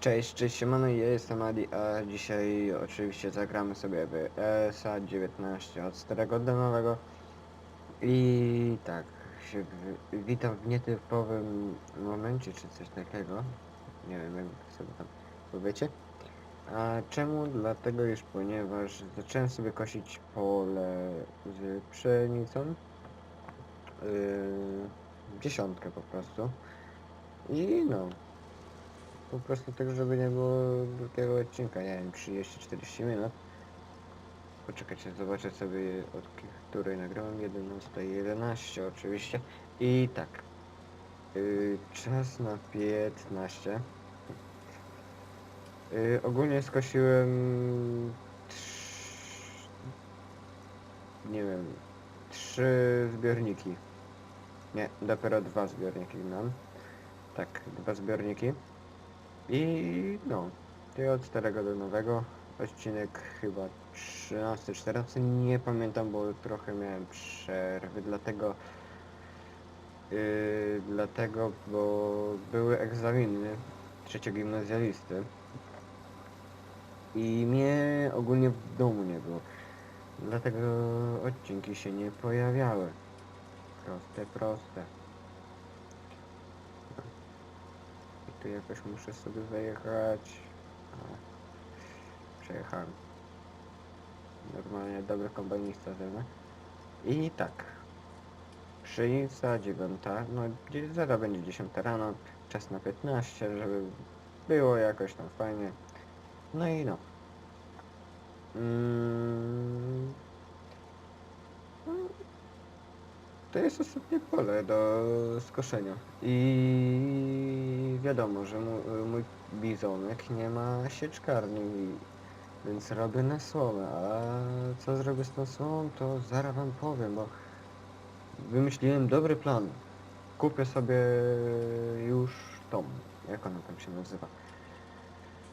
Cześć, cześć, siemano, ja jestem Adi, a dzisiaj oczywiście zagramy sobie w ESA 19 od starego do nowego. I tak, się witam w nietypowym momencie, czy coś takiego. Nie wiem, jak sobie tam powiecie. A czemu? Dlatego, iż ponieważ zacząłem sobie kosić pole z pszenicą. Yy, dziesiątkę po prostu. I no, po prostu tak, żeby nie było długiego odcinka, nie wiem, 30-40 minut. Poczekajcie, zobaczę sobie od której nagrałem, 11.11 oczywiście. I tak, yy, czas na 15. Yy, ogólnie skosiłem nie wiem, trzy zbiorniki. Nie, dopiero dwa zbiorniki mam. Tak, dwa zbiorniki. I no, to od starego do nowego. Odcinek chyba 13-14, nie pamiętam, bo trochę miałem przerwy, dlatego yy, dlatego, bo były egzaminy trzeciogimnazjalisty i mnie ogólnie w domu nie było. Dlatego odcinki się nie pojawiały. Proste, proste. I tu jakoś muszę sobie zajechać. O, przejechałem. Normalnie dobry kombajnista ze. I tak. Pszenica dziewiąta, no zaraz będzie 10 rano, czas na 15, żeby było jakoś tam fajnie. No i no. Mm. No, To jest ostatnie pole do skoszenia. I wiadomo, że mój bizonek nie ma sieczkarni, więc robię na słomę. A co zrobię z tą słomą, to zaraz wam powiem, bo wymyśliłem dobry plan. Kupię sobie już tą, jak ona tam się nazywa,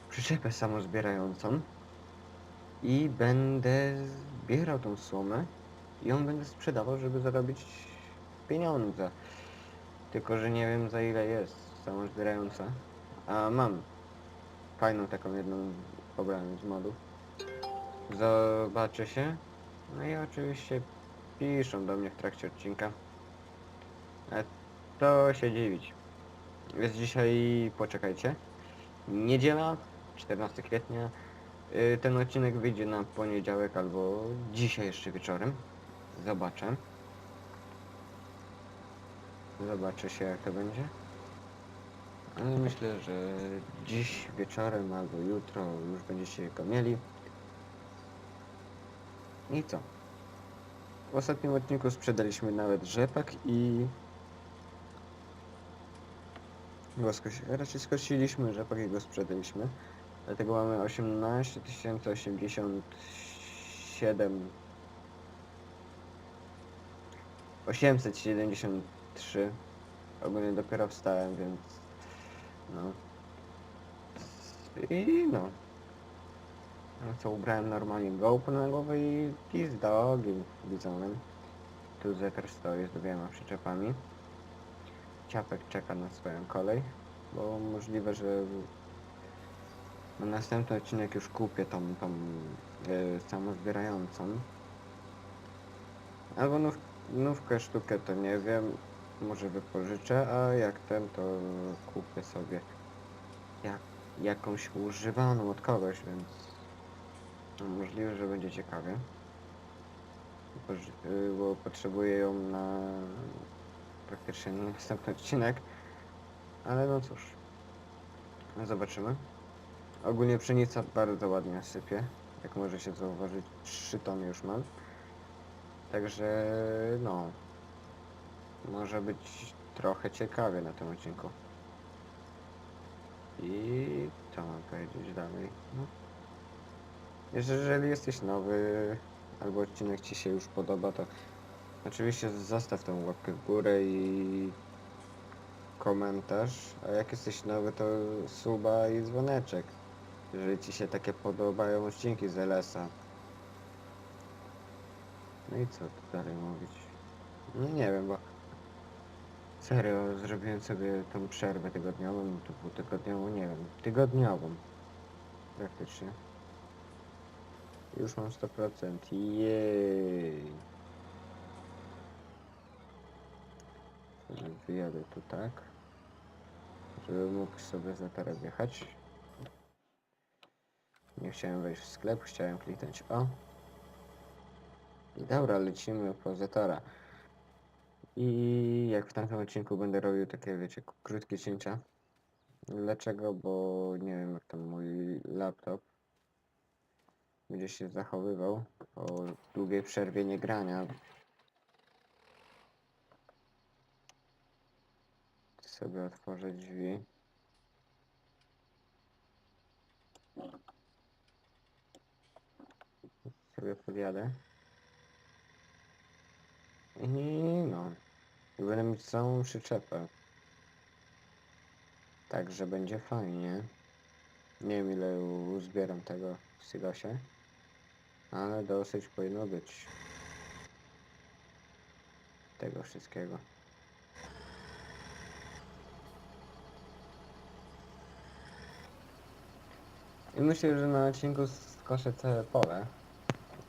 przyczepę samozbierającą i będę zbierał tą słomę i ją będę sprzedawał, żeby zarobić pieniądze. Tylko, że nie wiem za ile jest samozbierająca. A mam fajną taką jedną pobraną z modów. Zobaczy się. No i oczywiście piszą do mnie w trakcie odcinka. A to się dziwić. Jest dzisiaj, poczekajcie, niedziela, 14 kwietnia. Y, Ten odcinek wyjdzie na poniedziałek albo dzisiaj jeszcze wieczorem. Zobaczę. Zobaczy się jak to będzie. Ale myślę, że dziś wieczorem albo jutro już będziecie go mieli. I co? W ostatnim odcinku sprzedaliśmy nawet rzepak i... Go skosi... Raczej skosiliśmy rzepak i go sprzedaliśmy. Dlatego mamy 18 087 873 Ogólnie dopiero wstałem, więc no i no no co ubrałem normalnie GoPro na głowę i pizda ogień bizonem tu Zeter stoi z dwiema przyczepami Ciapek czeka na swoją kolej bo możliwe, że na następny odcinek już kupię tą, tą yy, samozbierającą. Albo nów, nówkę sztukę to nie wiem. Może wypożyczę, a jak ten to kupię sobie jak, jakąś używaną od kogoś, więc no, możliwe, że będzie ciekawie. Bo, bo potrzebuję ją na praktycznie na następny odcinek. Ale no cóż. Zobaczymy. Ogólnie pszenica bardzo ładnie sypie. Jak możecie zauważyć, 3 tony już mam. Także no. Może być trochę ciekawie na tym odcinku. I co mam powiedzieć dalej? No. Jeżeli jesteś nowy, albo odcinek Ci się już podoba, to oczywiście zostaw tą łapkę w górę i komentarz, a jak jesteś nowy to suba i dzwoneczek. Jeżeli Ci się takie podobają odcinki z LS-a. No i co tu dalej mówić? No nie wiem, bo Serio, zrobiłem sobie tą przerwę tygodniową, to dwutygodniową, nie wiem, tygodniową. Praktycznie. Już mam 100%, jej. Wyjadę tu tak, żeby mógł sobie za teraz jechać. Nie chciałem wejść w sklep, chciałem kliknąć O. I dobra, lecimy po Zetora. I jak w tamtym odcinku będę robił takie, wiecie, krótkie cięcia. Dlaczego? Bo nie wiem jak tam mój laptop będzie się zachowywał po długiej przerwie nie grania. Sobie otworzę drzwi. Sobie podjadę. I no. I będę mieć całą przyczepę. Także będzie fajnie. Nie wiem ile uzbieram tego w silosie. Ale dosyć powinno być. Tego wszystkiego. I myślę, że na odcinku skoszę całe pole.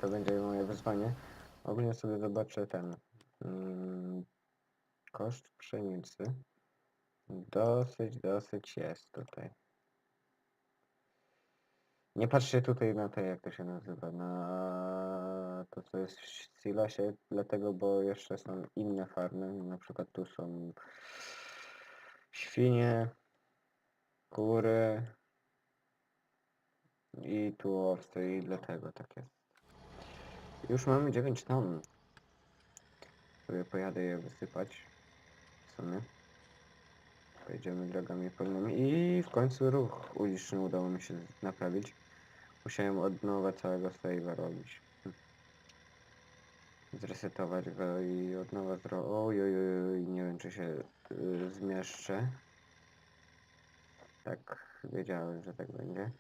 To będzie moje wyzwanie. Ogólnie sobie zobaczę ten mm, koszt pszenicy. Dosyć, dosyć jest tutaj. Nie patrzcie tutaj na to, jak to się nazywa, na to, co jest w silosie, dlatego, bo jeszcze są inne farmy, na przykład tu są świnie, kury i tu owce i dlatego tak jest. Już mamy 9 ton. Sobie pojadę je wysypać sumie. Pojedziemy drogami polnymi i w końcu ruch uliczny udało mi się naprawić. Musiałem od nowa całego save'a robić. Hm. Zresetować go i od nowa zrobić. Oj, oj, nie wiem czy się y, zmieszczę. Tak, wiedziałem, że tak będzie.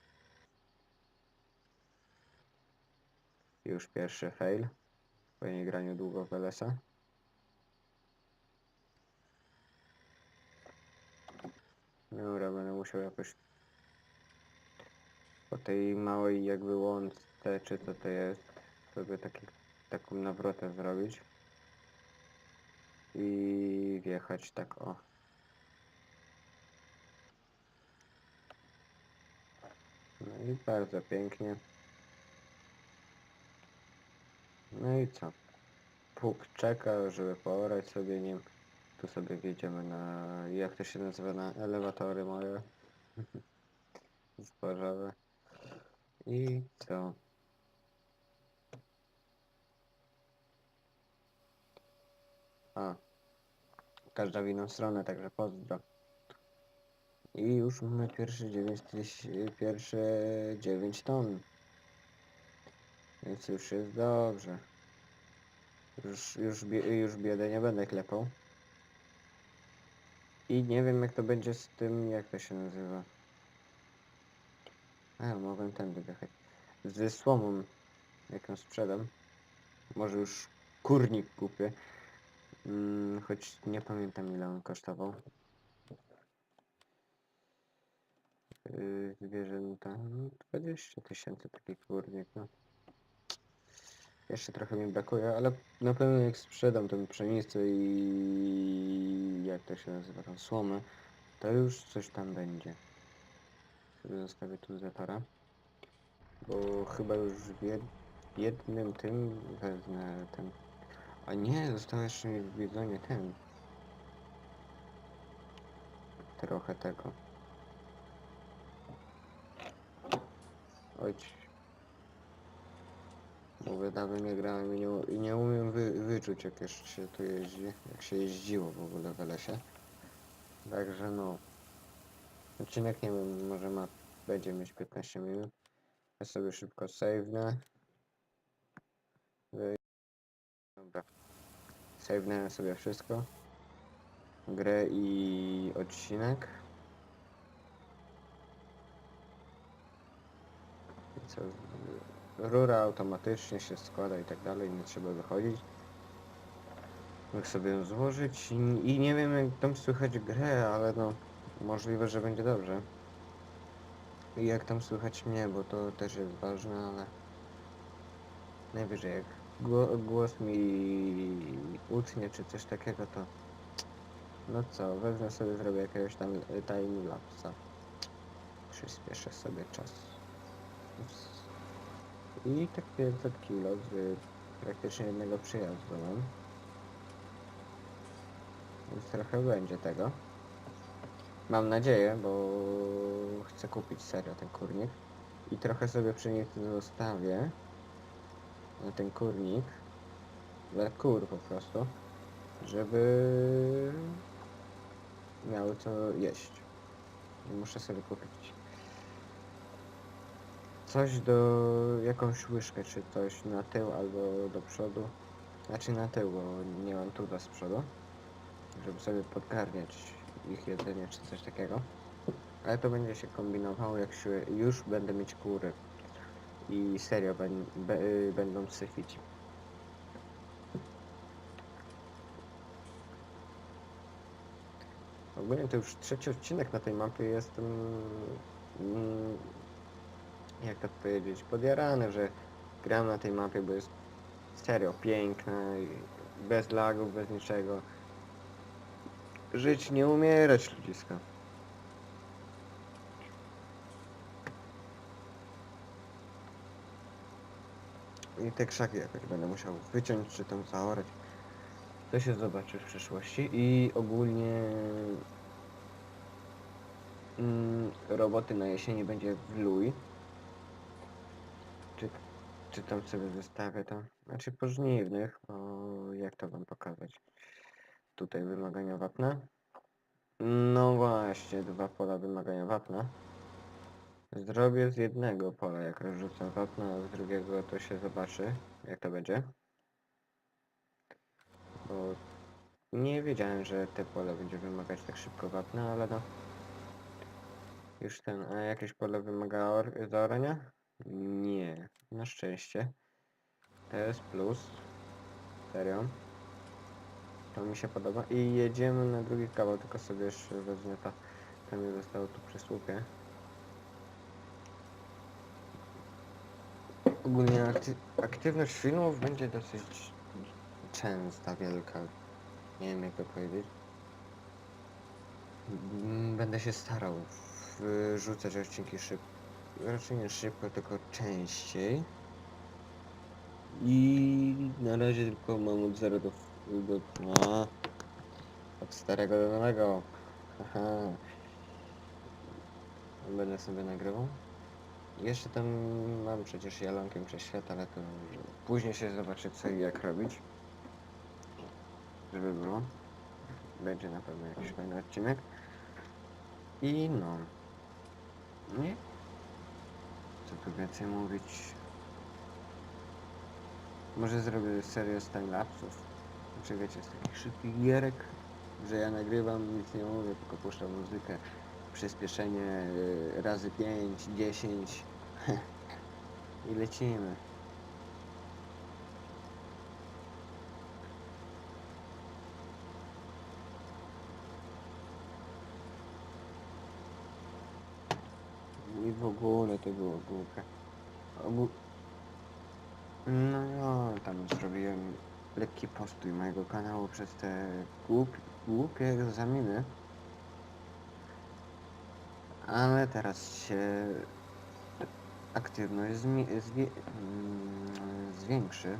Już pierwszy fail. Po nie graniu długo w LS-a. Dobra, będę musiał jakoś po tej małej jakby łące, czy co to jest, sobie taki, taką nawrotę zrobić. I wjechać tak o. No i bardzo pięknie. No i co? Pług czeka, żeby poorać sobie nim. Tu sobie wjedziemy na, jak to się nazywa, na elewatory moje. Zbożowe. I co? A. Każda w inną stronę, także pozdro. I już mamy pierwszy 9 tyś, pierwsze 9 ton. Więc już jest dobrze. Już, już, już biedę nie będę klepał. I nie wiem jak to będzie z tym, jak to się nazywa. A, mogłem tędy wjechać. Z słomą, jak ją sprzedam. Może już kurnik kupię. Mm, choć nie pamiętam ile on kosztował. Yy, zwierzęta, no 20 tysięcy taki kurnik, no. Jeszcze trochę mi brakuje, ale na pewno jak sprzedam tę pszenicę i jak to się nazywa, tą słomę, to już coś tam będzie. Sobie zostawię tu zatora. Bo chyba już w jed jednym tym wezmę ten... A nie, został jeszcze mi w bizonie ten. Trochę tego. Chodź. Mówię, dawno nie grałem i nie, i nie umiem wy, wyczuć jak jeszcze się tu jeździ, jak się jeździło w ogóle w lesie. Także no. Odcinek nie wiem, może ma, będzie mieć 15 minut. Ja sobie szybko save'nę. Dobra. Save'nę sobie wszystko. Grę i odcinek. I co? Rura automatycznie się składa i tak dalej, nie trzeba wychodzić. Jak sobie ją złożyć i, i nie wiem jak tam słychać grę, ale no możliwe, że będzie dobrze. I jak tam słychać mnie, bo to też jest ważne, ale najwyżej jak gło, głos mi utnie czy coś takiego, to no co, wezmę sobie, zrobię jakiegoś tam e, timelapsa. Przyspieszę sobie czas. Ups. I tak 500 kilo z praktycznie jednego przyjazdu mam. Więc trochę będzie tego. Mam nadzieję, bo chcę kupić serio ten kurnik. I trochę sobie przy nich zostawię. Na ten kurnik. Dla kur po prostu. Żeby miały co jeść. Muszę sobie kupić coś do jakąś łyżkę czy coś na tył albo do przodu. Znaczy na tył, bo nie mam tu z przodu. Żeby sobie podgarniać ich jedzenie czy coś takiego. Ale to będzie się kombinowało jak się już będę mieć kury. I serio ben, be, y, będą syfić. Ogólnie to już trzeci odcinek na tej mapie jestem... Jak to powiedzieć, podjarany, że gram na tej mapie, bo jest serio piękna, i bez lagów, bez niczego. Żyć, nie umierać, ludziska. I te krzaki jakoś będę musiał wyciąć, czy tam zaorać. To się zobaczy w przyszłości. I ogólnie mm, roboty na jesieni będzie w luj. Czy tam sobie zostawię to? Znaczy pożniwnych, o, jak to wam pokazać? Tutaj wymagania wapna. No właśnie, dwa pola wymagania wapna. Zrobię z jednego pola, jak rozrzucę wapna, a z drugiego to się zobaczy, jak to będzie. Bo nie wiedziałem, że te pole będzie wymagać tak szybko wapna, ale no. Już ten, a jakieś pole wymaga or- zaorania? Nie, na szczęście. PS plus. Serio. To mi się podoba. I jedziemy na drugi kawał, tylko sobie jeszcze wezmę to. Tam mi zostało tu przy słupie. Ogólnie akty aktywność filmów będzie dosyć częsta, wielka. Nie wiem jak to powiedzieć. Mm, Będę się starał wrzucać odcinki szybko. Raczej nie szybko, tylko częściej. I na razie tylko mam od 0 do... do od starego do nowego. Aha. Będę sobie nagrywał. Jeszcze tam mam przecież jalonkiem przez świat, ale to później się zobaczy co i jak robić. Żeby było. Będzie na pewno jakiś fajny odcinek. I no. Nie? Co tu więcej mówić? Może zrobię serię z timelapsów. Znaczy wiecie, z takich szybkich gierek, że ja nagrywam, nic nie mówię, tylko puszczam muzykę. Przyspieszenie y, razy 5, 10 i lecimy. I w ogóle to było głupie. Ogó... No ja tam zrobiłem lekki postój mojego kanału przez te głup... głupie egzaminy. Ale teraz się aktywność zmi... mm, zwiększy.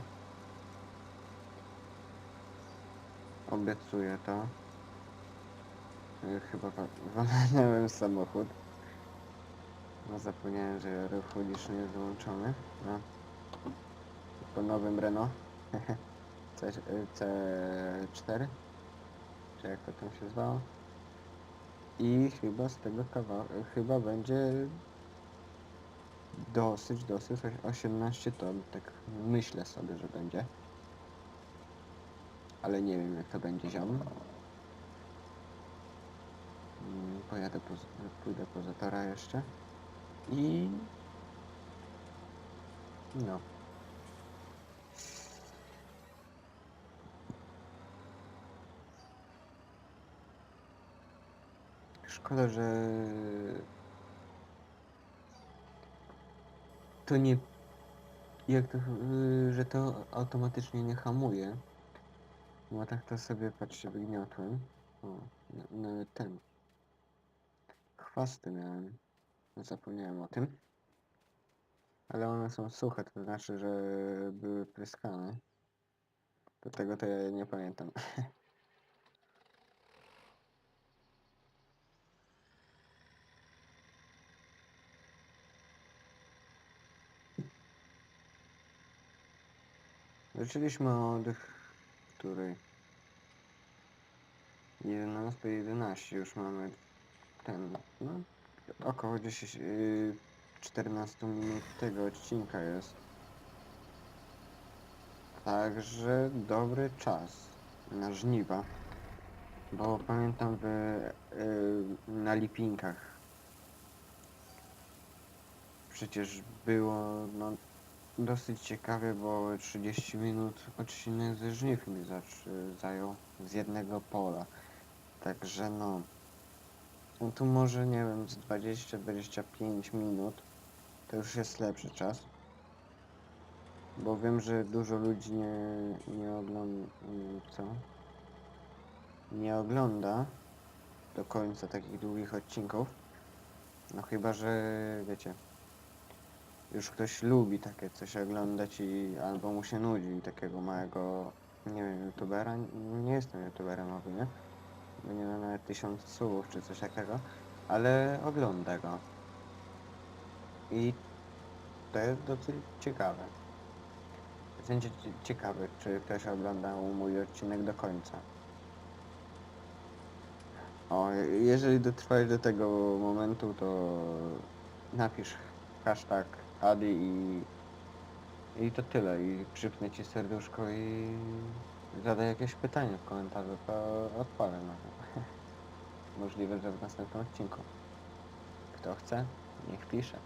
Obiecuję to. Chyba wa- walnąłem samochód. No zapomniałem, że ruch uliczny jest wyłączony. No. Po nowym Renault. C, C4. Czy jak to tam się zwało. I chyba z tego kawałka, chyba będzie dosyć, dosyć, oś- 18 ton, tak myślę sobie, że będzie. Ale nie wiem jak to będzie ziom. Mm, Pojadę po, pójdę po Zatora jeszcze. I... No. Szkoda, że... To nie... Jak to... Że to automatycznie nie hamuje. Bo tak to sobie, patrzcie, wygniotłem. O, nawet ten. Chwasty miałem. Zapomniałem o tym. Ale one są suche, to znaczy, że były pryskane. Do tego to ja nie pamiętam. Zaczęliśmy od której? 11.11 już mamy ten, no około 10, yy, 14 minut tego odcinka jest. Także dobry czas na żniwa. Bo pamiętam w, yy, na Lipinkach przecież było no, dosyć ciekawie, bo 30 minut odcinek ze żniw mi zajął z jednego pola. Także no, no tu może nie wiem, z 20-25 minut to już jest lepszy czas. Bo wiem, że dużo ludzi nie, nie ogląda, co? Nie ogląda do końca takich długich odcinków. No chyba, że wiecie, już ktoś lubi takie coś oglądać i albo mu się nudzi takiego małego, nie wiem, youtubera. Nie jestem youtuberem ogólnie, nie mam nawet tysiąc słów czy coś takiego, ale ogląda go. I to jest dosyć ciekawe. Cie- ciekawy, czy ktoś oglądał mój odcinek do końca. O, jeżeli dotrwałeś do tego momentu, to napisz hashtag Adi i, i to tyle. I przypnę ci serduszko i zadaj jakieś pytanie w komentarzu, to odpowiem na to. Możliwe, że w następnym odcinku. Kto chce, niech pisze.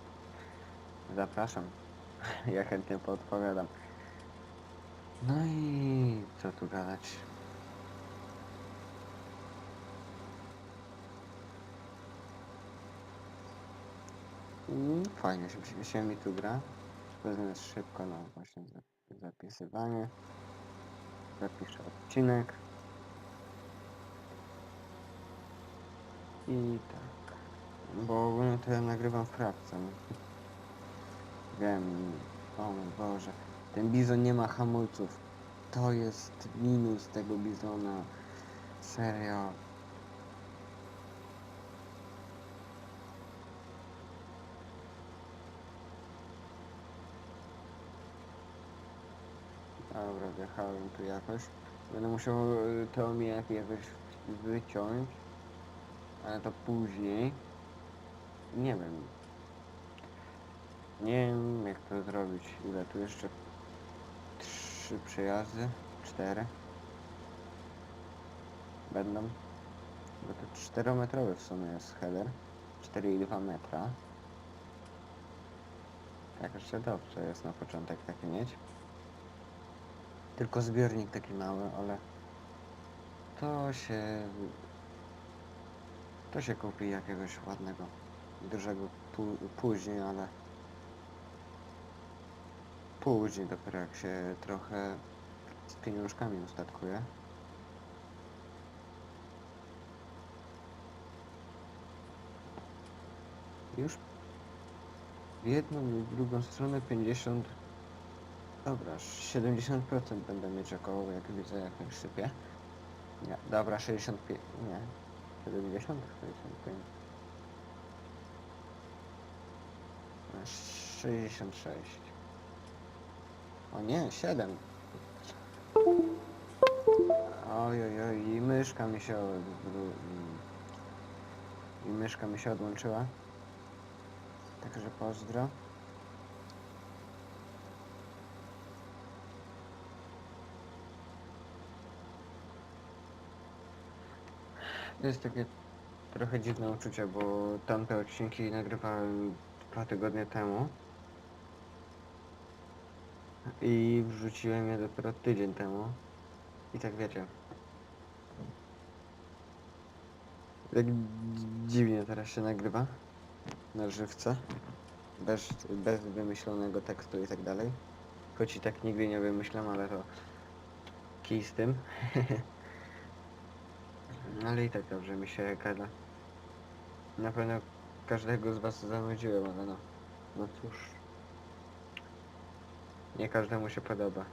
Zapraszam. Ja chętnie podpowiadam. No i co tu gadać? Mm, Fajnie się, się mi tu gra. Wezmę szybko na właśnie za- zapisywanie. Zapiszę odcinek. I tak. Bo ogólnie to ja nagrywam w kratce. no. Wiem. O mój Boże. Ten bizon nie ma hamulców. To jest minus tego bizona. Serio. Dobra, wjechałem tu jakoś. Będę musiał y, te omijaki jakoś wyciąć. Ale to później. Nie wiem. Nie wiem jak to zrobić. Ile tu jeszcze? Trzy przejazdy? Cztery? Będą? Bo to 4-metrowy w sumie jest header. 4,2 metra. Tak jeszcze dobrze jest na początek taki mieć. Tylko zbiornik taki mały, ale to się to się kupi jakiegoś ładnego, dużego pó- później, ale później dopiero jak się trochę z pieniążkami ustatkuje. Już w jedną i w drugą stronę 50 Dobra, 70% będę mieć około, jak widzę, jak mi sypie. Nie, dobra, 65, nie. 70, 65. No, 66. O nie, 7. Oj, oj, oj, i myszka mi się... I myszka mi się odłączyła. Także pozdro. To jest takie trochę dziwne uczucie, bo tamte odcinki nagrywałem dwa tygodnie temu. I wrzuciłem je dopiero tydzień temu. I tak wiecie. Jak dziwnie teraz się nagrywa. Na żywce. Bez, bez wymyślonego tekstu i tak dalej. Choć i tak nigdy nie wymyślam, ale to kij z tym. ale i tak dobrze mi się gada. Na pewno każdego z was zanudziłem, ale no. No cóż. Nie każdemu się podoba.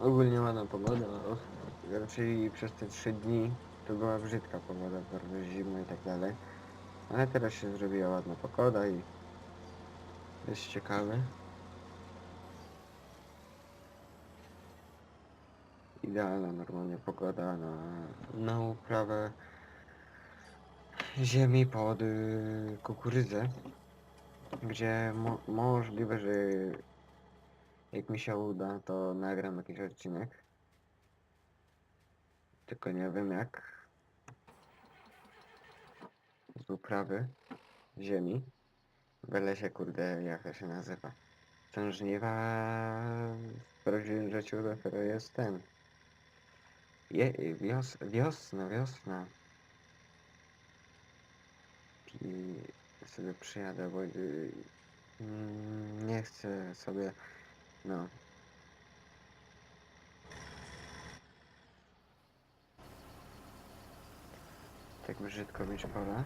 Ogólnie ładna pogoda, raczej przez te trzy dni to była brzydka pogoda, bardzo zimno i tak dalej. Ale teraz się zrobiła ładna pogoda i jest ciekawe. Idealna normalnie pogoda na, na uprawę ziemi pod y, kukurydzę, gdzie mo możliwe, że jak mi się uda, to nagram jakiś odcinek. Tylko nie wiem jak. Z uprawy ziemi. W lesie, kurde, jak to się nazywa. Żniwa w prawdziwym życiu dopiero jest ten. Je, wios, wiosna, wiosna. I sobie przyjadę, bo y, mm, nie chcę sobie, no. Tak brzydko mieć pole.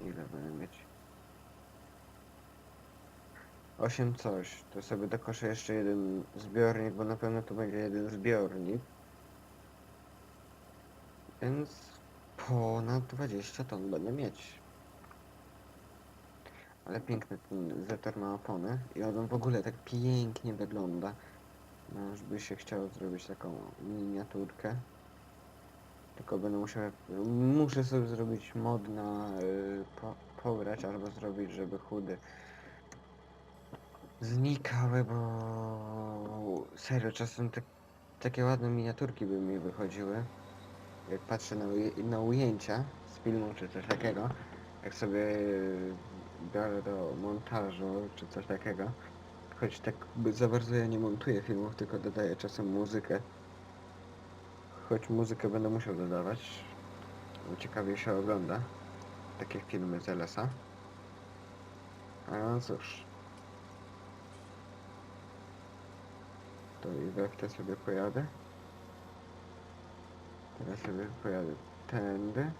Ile będę mieć? 8 coś. To sobie dokoszę jeszcze jeden zbiornik, bo na pewno to będzie jeden zbiornik. Więc ponad 20 ton będę mieć. Ale piękny ten Zetor ma opony i on w ogóle tak pięknie wygląda. No, już by się chciało zrobić taką miniaturkę. Tylko będę musiał... Muszę sobie zrobić mod na y, po, pograć albo zrobić, żeby chudy znikały, bo serio czasem tak, takie ładne miniaturki by mi wychodziły. Jak patrzę na, na ujęcia z filmu czy coś takiego, jak sobie biorę do montażu czy coś takiego, choć tak za bardzo ja nie montuję filmów, tylko dodaję czasem muzykę. Choć muzykę będę musiał dodawać, bo ciekawie się ogląda takie filmy z LS-a. A no cóż. To i we te sobie pojadę. Teraz sobie pojadę tędy.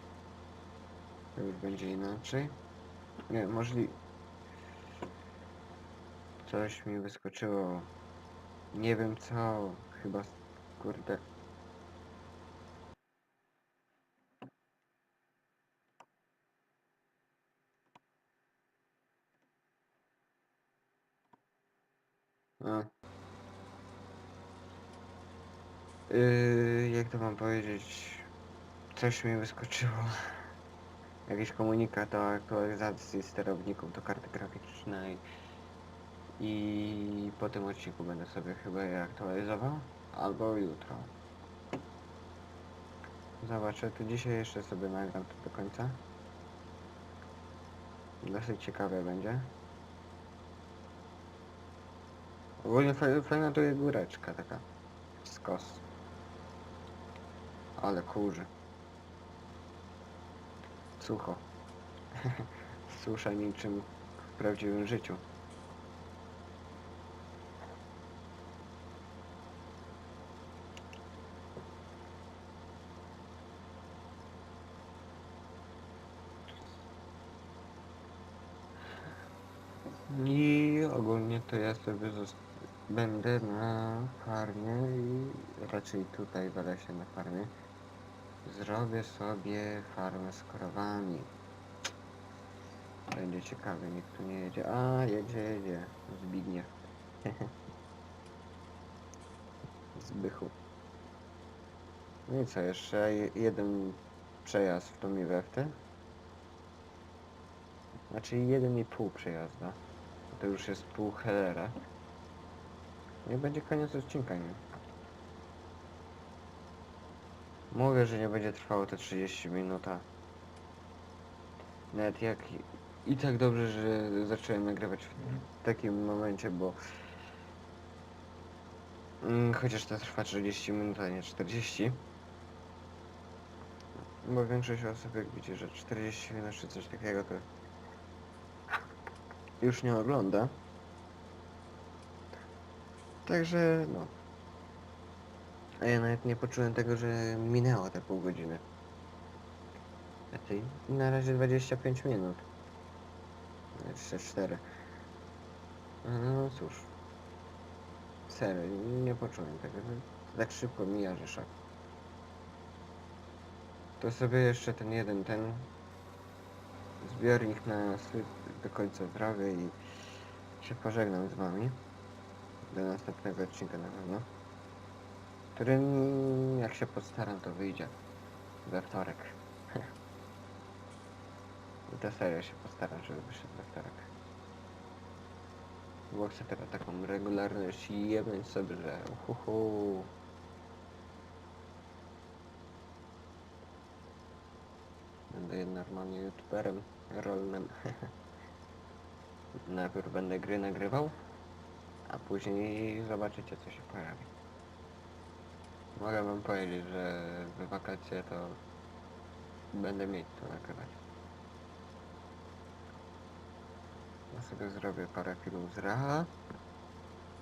To już będzie inaczej. Nie, możliwe. Coś mi wyskoczyło. Nie wiem co. Chyba kurde. A. Yy, to mam powiedzieć? Coś mi wyskoczyło. Jakiś komunikat o aktualizacji sterowników do karty graficznej. I po tym odcinku będę sobie chyba je aktualizował. Albo jutro. Zobaczę, to dzisiaj jeszcze sobie nagram to do końca. Dosyć ciekawe będzie. Ogólnie fajna, to jest góreczka taka. Skos. Ale kurzy. Sucho. Susza niczym w prawdziwym życiu. I ogólnie to ja sobie będę na farmie i raczej tutaj w lesie na farmie. Zrobię sobie farmę z krowami. Będzie ciekawe, nikt tu nie jedzie. A, jedzie, jedzie. Zbigniew. Zbychu. No i co, jeszcze je- jeden przejazd w tą Miweftę? Znaczy jeden i pół przejazda. To już jest pół helera. I będzie koniec odcinka, nie? Mówię, że nie będzie trwało te 30 minut, a nawet jak i tak dobrze, że zacząłem nagrywać w takim momencie, bo Mm, Chociaż to trwa 40 minut, a nie 40. Bo większość osób jak widzi, że 40 minut czy coś takiego to już nie ogląda. Także no. A ja nawet nie poczułem tego, że minęło te pół godziny. Ty na razie 25 minut. Jeszcze 4. No cóż. Serio, nie poczułem tego. że Tak szybko mija, że. To sobie jeszcze ten jeden, ten zbiornik na do końca zdrowy i się pożegnam z wami. Do następnego odcinka na pewno. Którym jak się postaram to wyjdzie we wtorek. I serio się postaram, żeby wyszedł we wtorek. Bo chcę teraz taką regularność i jebnąć sobie, że uhuhu. Będę normalnie youtuberem rolnym. Najpierw będę gry nagrywał, a później zobaczycie co się pojawi. Mogę wam powiedzieć, że w wakacje to będę mieć to nagrywać. Ja sobie zrobię parę filmów z Raha,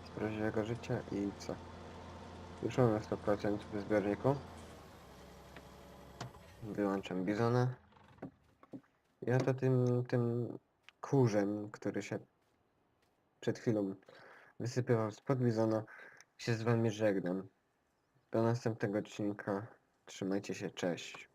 z prawdziwego życia i co? Już mam na 100% w zbiorniku. Wyłączam bizona. Ja to tym, tym kurzem, który się przed chwilą wysypywał spod bizona, się z wami żegnam. Do następnego odcinka. Trzymajcie się, cześć.